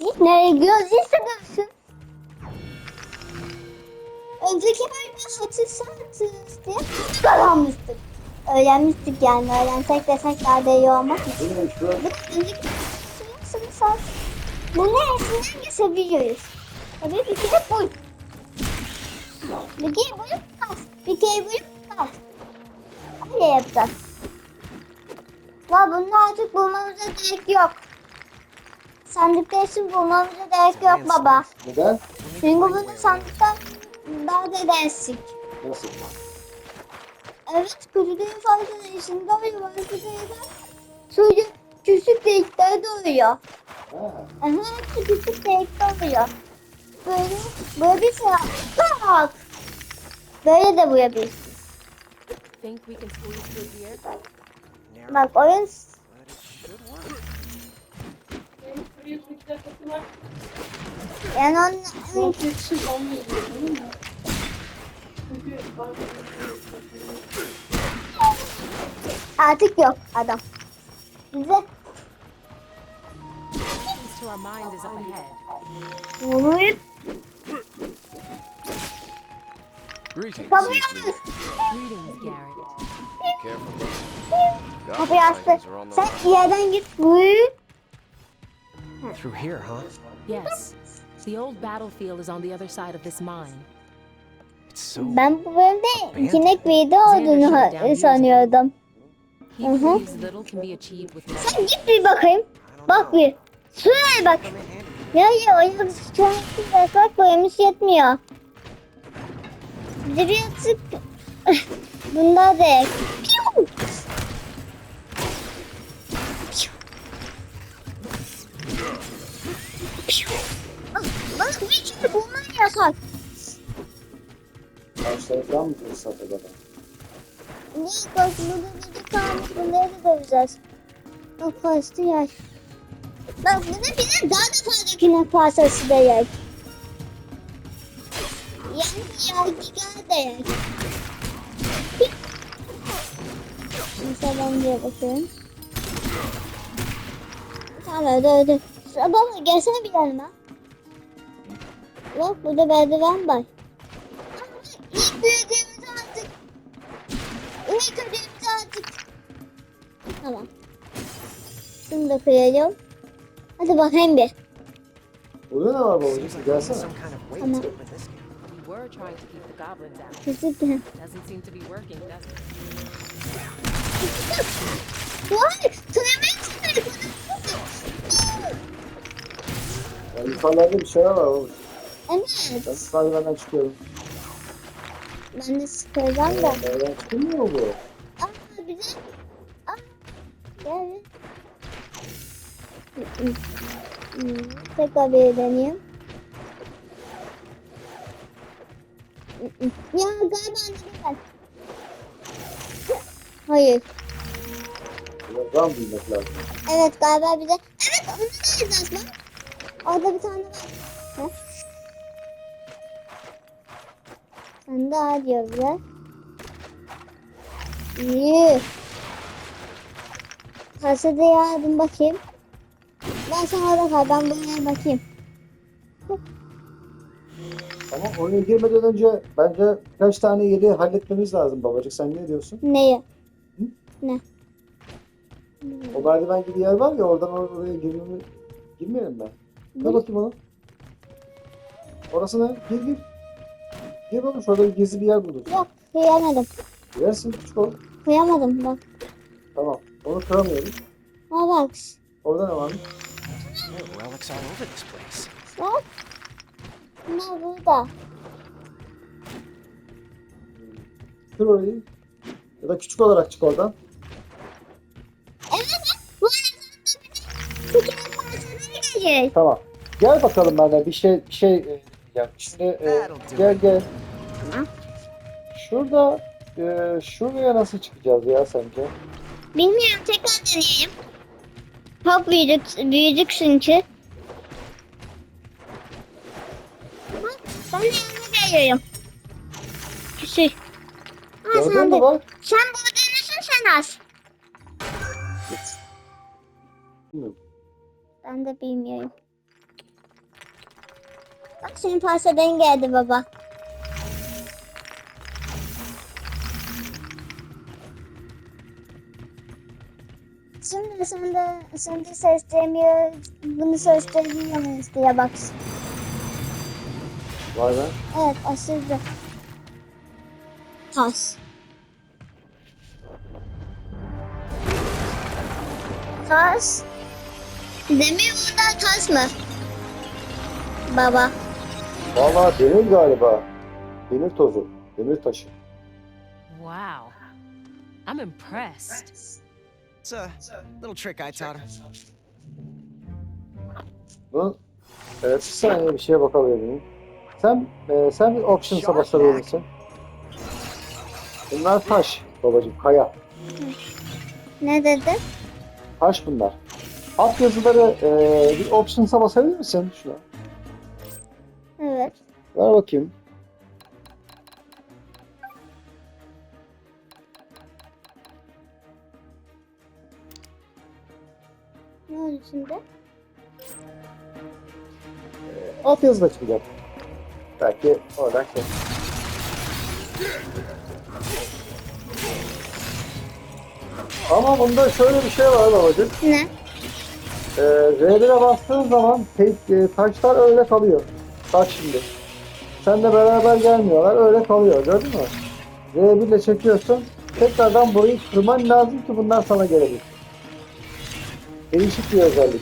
Git nereye gidiyoruz istemiyorsun. Önceki bölümde hatırlarsanız diye kazanmıştık. Öğrenmiştik yani. Öğrensek desek daha da iyi olmaz mı? Önceki sınıfsal. Bu ne? Sizden geçebiliyoruz. Tabii bir kere bu. Bir kere bunu bas. Bir kere bunu bas. Öyle yapacağız. La bunu artık bulmamıza gerek yok. Sandıkta isim bulmamıza gerek yok baba. Neden? Çünkü bunu sandıktan daha da edersik. Nasıl? Evet, kötülüğün fazla içinde oluyor. Bazı şeyler suyu küçük delikler doğuyor. Aha, küçük delikler oluyor. Böyle, böyle bir şey Bak! Böyle de vurabilirsin. Think we it should work. yani onun artık yok adam. Bize to our mines is up ahead. vurup Greetings. kapıyı. Greetings, Garrett. Careful. Goblin açtı. fightings are on the Sen yerden git vur. Through here, huh? Yes. The old battlefield is on the other side of this mine. It's so. Ben bu bölümde ikinek video olduğunu sanıyordum. He Mhm. believes little can be achieved with metal. Sen git bir bakayım. Bak bir. Şuraya bak. Come in handy. Ya ya oyun sıçraması yasak boyamış yetmiyor. Bir yatık. Bunda da. Piu! Bak, bir şey bulman yasak. Karşılardan mı fırsat acaba? Niye bak burada bir kalmış bunları da döveceğiz. Bak kaçtı yaş. Bak bunu bile daha da fazla güne parçası da yer. Yani yargılar da yer. Mesela ben diye bakıyorum. Tamam öldü öldü. Baba gelsene bir yanıma. Bak burada merdiven var. İlk büyüdüğümüzü artık İlk ödevimizi artık. Tamam. Şunu da koyalım. Hadi bakayım bir. Burada ne var babacığım? Gelsene. some kind of weight Ya yukarılarda bir şeyler var babacığım. Ben Evet. sadece benden çıkıyorum. Ben de sıkılacağım da. Nereden çıkılmıyor mu bu? Aa bize. Aa. Gel. Hı. Hmm, Tekrar bir deneyeyim. Ya galiba anladım ben. Hayır. Birazdan bilmek lazım. Evet galiba bize. Evet onu da yazacağız lan. Orada bir tane var. Sen daha diyor bize. İyi. Kasede yardım bakayım. Ben sen orada kal ben buraya bakayım. Ama oraya girmeden önce bence birkaç tane yeri halletmemiz lazım babacık. Sen ne diyorsun? Neyi? Hı? Ne? O merdiven gibi yer var ya oradan or- oraya girmemi... Girmeyelim ben. Gel Hı. bakayım ona. Orası ne? Gir gir. Gir bakalım şurada bir gizli bir yer bulduk. Yok kıyamadım. Girersin küçük ol. Kıyamadım bak. Tamam. Onu kıramıyoruz. Ha bak. Orada ne are relics all over this place. Bak. Bunlar burada. Kır orayı. Ya da küçük olarak çık oradan. Evet. Bu arada küçük parçaları gelecek. Tamam. Gel bakalım benden bir şey bir şey e, ya şimdi e, gel gel. Şurada e, şuraya nasıl çıkacağız ya sence? Bilmiyorum tekrar deneyeyim. Çok büyüdük, büyüdük çünkü. Ben yanına geliyorum. Küçük. Ha, Gördün sen, mü de, bak? sen burada nesin sen az? Bilmiyorum. Ben de bilmiyorum. Bak senin pastadan geldi baba. Şimdi şimdi şimdi sesleniyor. Bunu sesleniyor muyuz diye bak. Vay be. Evet aşırı. Taş. Taş. Demir bundan taş mı? Baba. Vallahi demir galiba. Demir tozu. Demir taşı. Wow. I'm impressed. It's a little trick I taught her. Bu evet, bir saniye bir şeye bakabilir miyim? Sen, e, sen bir options'a basabilir misin? Bunlar taş babacığım, kaya. Ne dedi? Taş bunlar. Alt yazıları e, bir options'a basabilir misin? Şuna. Ver bakayım. Ne oldu şimdi? Alt yazıda çıkacak. Belki oradan şey. Ama bunda şöyle bir şey var babacığım. Ne? Ee, R1'e bastığın zaman e, taşlar öyle kalıyor. Bak şimdi. Sen de beraber gelmiyorlar. Öyle kalıyor. Gördün mü? R1 ile çekiyorsun. Tekrardan burayı kırman lazım ki bunlar sana gelebilir. Değişik bir özellik.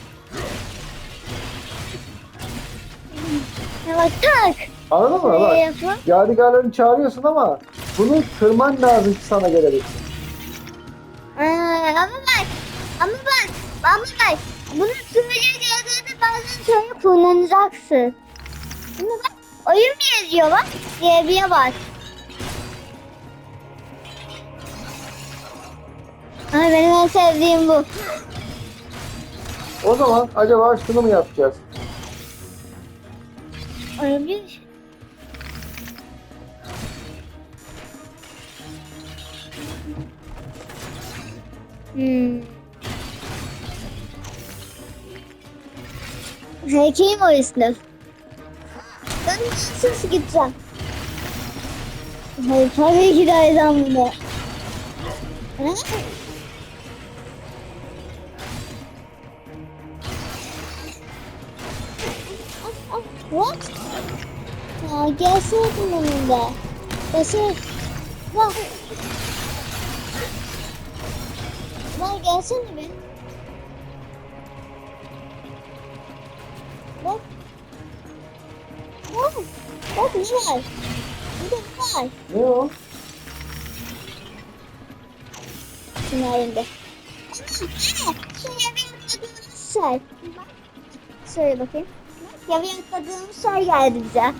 Bak tak. Anladın mı? Bak. Yadigarlarını çağırıyorsun ama bunu kırman lazım ki sana gelebilir. Aa, ama bak. Ama bak. Ama bak. Bunu sürece geldiğinde bazen şöyle kullanacaksın. Şimdi bak. Oyun mu yazıyor bak. Diyebiye bak. Ay benim en sevdiğim bu. O zaman acaba şunu mu yapacağız? Olabilir. Hmm. Hekeyim o yüzden. Nasıl gideceğim? Hayır tabii ki de aydan bunu. Ha? What? Ya gelseydin önünde. Gelsene. Bak. Bak gelsene be. Ne var? Bir de var. Ne o? Elinde. Şuraya bir atladığımız. Bak. Şöyle bakayım. Bak ya bir atladığımız şey geldi bize.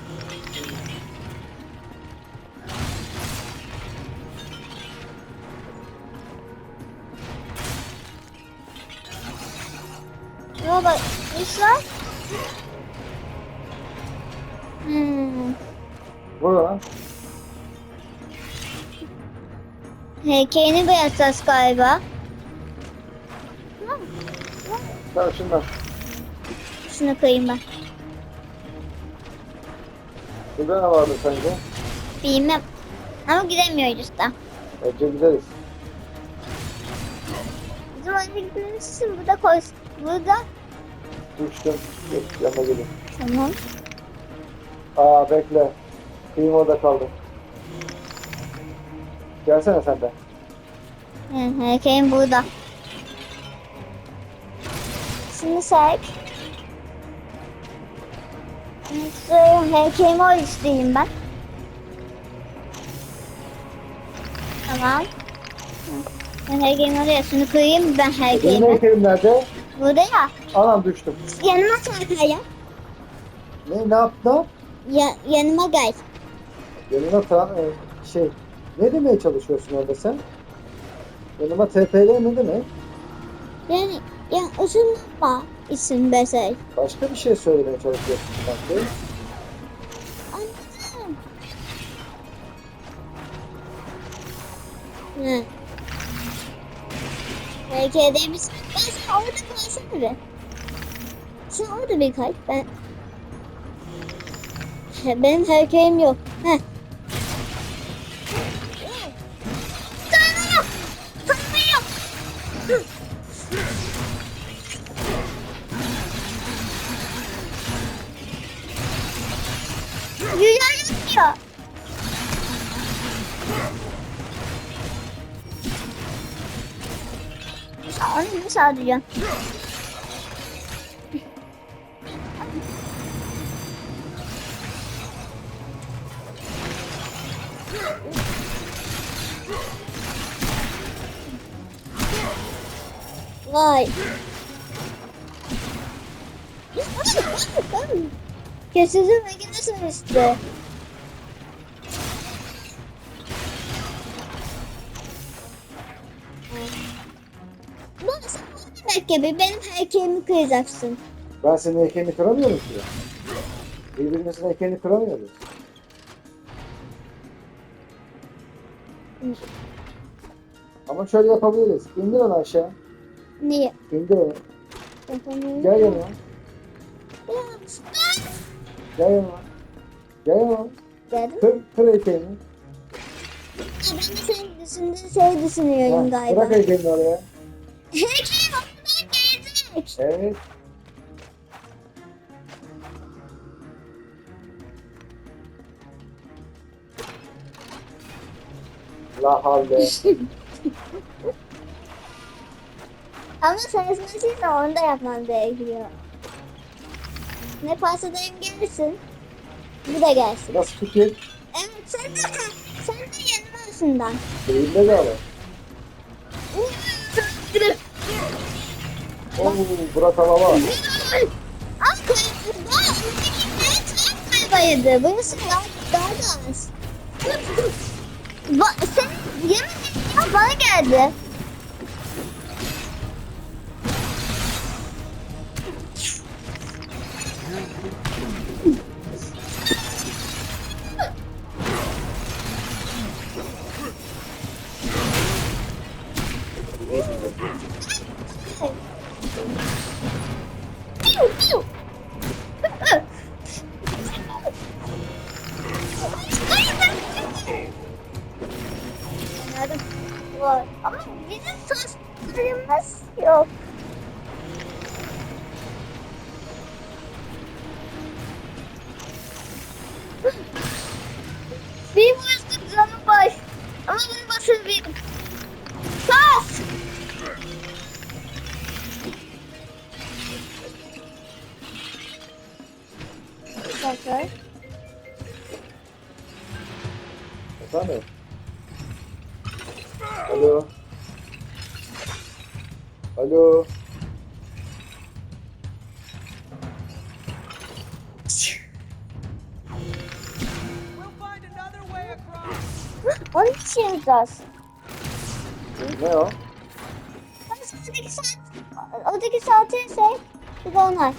Bak. İş var. Burada. Heykelini boyatacağız galiba. Sen şundan. Şunu koyayım ben. Burada ne vardı sence? Bilmem. Ama gidemiyoruz da. Bence gideriz. O zaman gitmemişsin. Burada koy. Burada. Düştüm. Yok, yanına gelin. Tamam. Aa bekle. Kıyım orada kaldı. Gelsene sen de. Hı, Heykelim burada. Şimdi. Şöyle heykelimi o isteyeyim ben. Tamam. Ben heykelimi oraya şunu koyayım ben Benim heykelimi. heykelim nerede? Burada ya. Anam düştüm. Yanıma çarpar ya. Ne, ne yap, ne yap? ya. Yanıma gel. Yanına tra- e, şey, ne demeye çalışıyorsun orada sen? Yanıma TPL ne demek? Yani ya uzun bak isim besey. Başka bir şey söylemeye çalışıyorsun sanki. Anladım. Hı. Belki edebilirsin. Ben sen orada kalsana bir. Sen orada bir kay. Ben... benim heykelim yok. Heh. Onu nasıl alacağım? Vay. Kesildi makinesi işte. Gibi benim heykelimi kıracaksın. Ben senin heykelini kıramıyorum ki. Birbirimizin heykelini kıramıyoruz. Ama şöyle yapabiliriz. İndir onu aşağı. Niye? İndir onu. Yapamıyorum. Gel yanıma. Gel yanıma. Gel yanıma. Dedim. Kır, kır heykelini. Ben de senin düşündüğün şey düşünüyorum Ha, galiba. bırak heykelini oraya. Heykel. Evet. La havle. Ama sensin de onu da yapman gerekiyor. Ne pasadayım gelsin. Bu da gelsin. Nasıl fikir? Evet sen de sen de yanılıyorsundan. Eğimde de ama. Oo, Burak Alava. Al kayıp. Daha önceki ne kaybaydı. Burası daha, daha da az. Ba sen yemedin ya bana geldi. Bakın. Efendim? Alo. Alo. Onun için yapacağız. Ne o? Oradaki saat, oradaki saati şey, bir de onlar.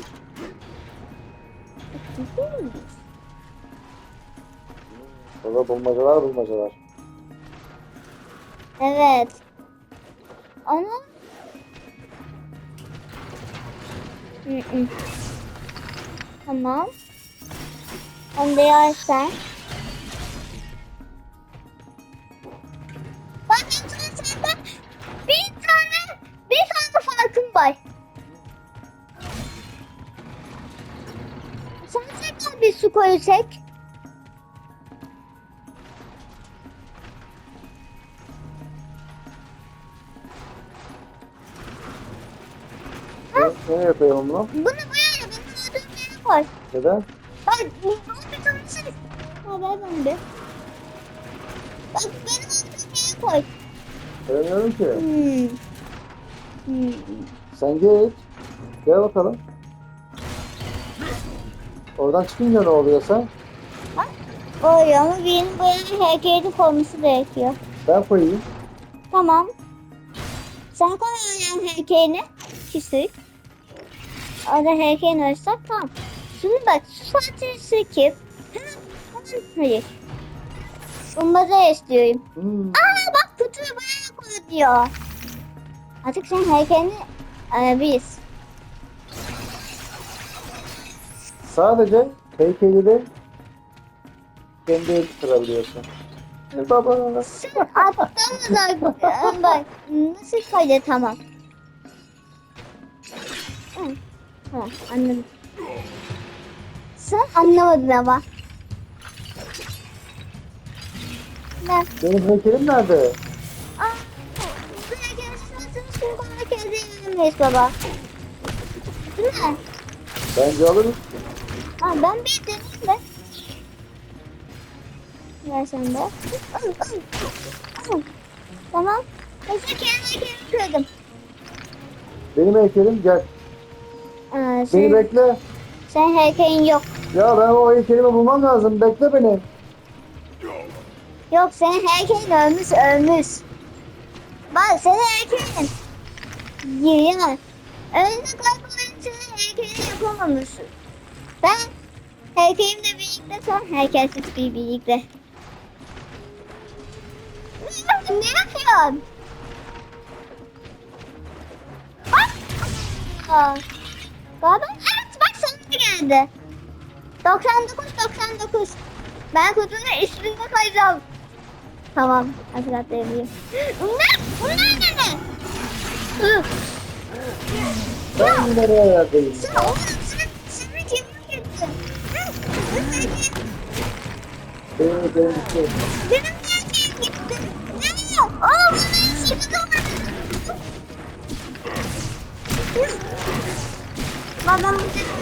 Burada bulmacalar bulmacalar. Evet. Ama. Tamam. Onu da yersen. Bak sana senden bir tane bir tane farkım var. Sen tekrar bir su koyu Ne, ne yapıyorum bunu? Buraya benim öldüğüm yere koy. Neden? Bak bu bir tane şey. Ha ver bana bir. Bak benim öldüğüm yere koy. Göremiyorum ki. Hmm. Hmm. Sen git. Gel bakalım. Oradan çıkınca ne oluyor sen? Oluyor ama benim böyle heykeli koyması gerekiyor. Ben koyayım. Tamam. Sen koy öyle. Küçük. Orada heykelin olursa tamam. Şimdi bak şu saati çekip. Hemen hayır. Ummaca istiyorum. Hmm. Aa bak kutuyu buraya koy diyor. Artık senin heykelini alabiliriz. Sadece heykeli de kendi kırabiliyorsun. Baba. Sen attın da bak nasıl kale tamam. Tamam anladım. Sen anlamadın ama. Ne? Benim heykelim nerede? Aa, buraya gelsin şimdi bana kendi yemeyiz baba. Değil mi? Bence alırız. Ha, ben bir deneyim de. Ver sen de. Tamam. Mesela kendi kendimi kırdım. Benim heykelim gel. Aa, Beni sen, bekle. sen heykelin yok. Ya ben o heykelimi bulmam lazım. Bekle beni. Yok senin heykelin ölmüş ölmüş. Bak senin heykelin. Yiyemez. Önünde kaybolan senin heykelini yapamamışsın. Ben heykelimle birlikte son heykelsiz bir birlikte. Ne yapıyorsun? Bak. Aa. Galiba evet bak sana geldi. 99 99. Ben kutunun üstünde kayacağım. Tamam. Hatırlatayım. Bunlar, bunlar ne? Ben nereye yerdeyim? Sen oğlum sen, sen kim gittin? Benim heykelim gitti. Benim nereden gittin? Ne? Oğlum bunun işi Babam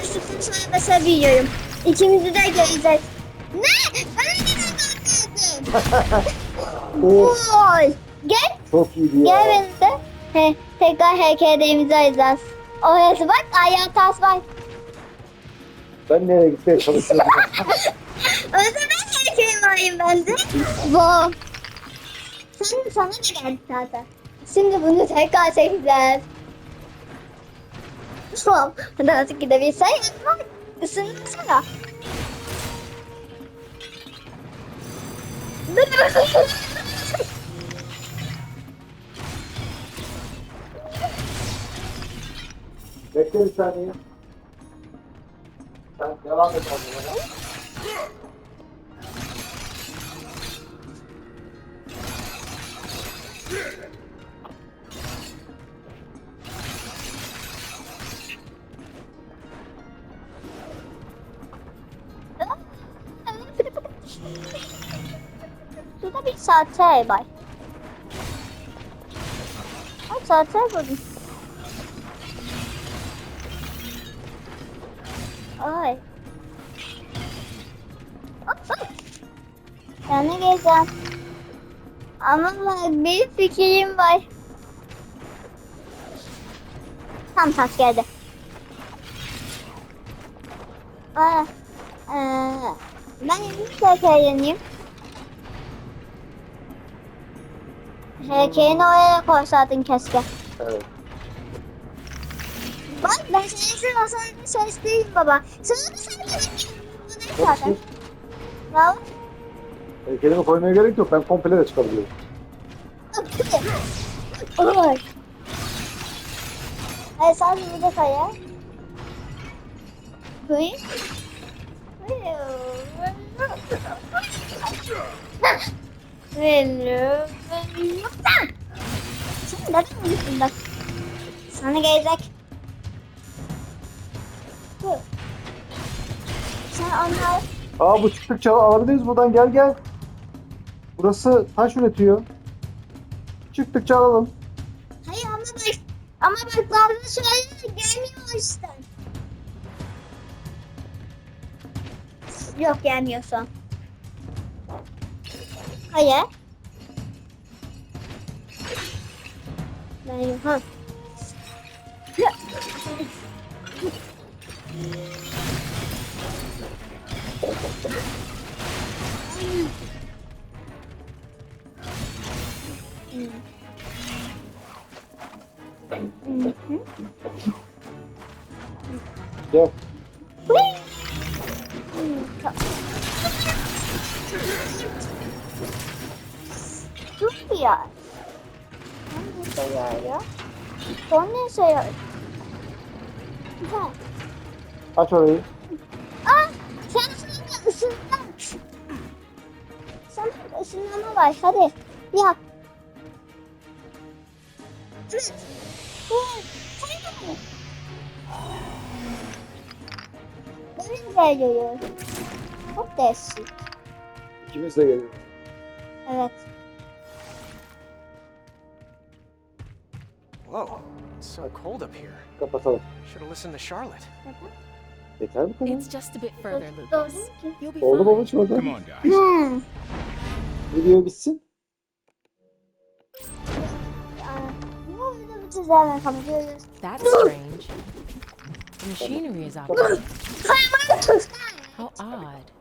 düştükten sonra mesela biliyorum. İkimizi de göreceğiz. Ne? Ben de Oy. Gel. çok iyiydi ya. Gel benim de. He, tekrar heykelde imzalayacağız. Orası bak ayağı tas var. Ben nereye gitmeye çalışıyorum? O zaman heykelim alayım ben de. Bu. Sen, sana da geldi zaten. Şimdi bunu tekrar çekeceğiz. Tamam. Hadi artık gidebilsen yanıma ısınmasana. Bekle bir saniye. Sen devam et bir saate var. Ay. Yani geleceğim. Ama bir fikrim var. Tam tas geldi. Aa, ee, ben bir tekrar yanayım. Heykelini oraya koysaydın keşke. Evet. Bak ben senin için masanın sesliyim baba. Sana da sen de Bu ne zaten? Bravo. Heykelimi koymaya gerek yok. Ben komple de çıkabiliyorum. Oy. Hayır sen bir de koy ya. Hello. Sen neden uyuyorsun bak? Sana gelecek. Dur. Sen onlar Aa bu çıktıkça alabiliriz buradan gel gel. Burası taş üretiyor. Çıktıkça alalım. Hayır ama bak ama bak bazı şeyler gelmiyor işte. Yok gelmiyorsa. Hayır. Ben ha. Aç orayı. Aa, sen şimdi ısındın. sana ışınlama var. Hadi yap. Evet. Hayır. Böyle geliyor. Çok değişik. İkimiz de geliyor. Evet. Whoa, it's so cold up here. Kapatalım. Should have listened to Charlotte. Yeter bu kadar. It's just a bit further, Lucas. You'll be Oldu fine. babacığım orada. Come on, guys. Hmm. Video bitsin. Aa, Bu oyunu bitireceğim yapabiliyoruz. That's strange. The machinery is operating. Hayvan. How odd.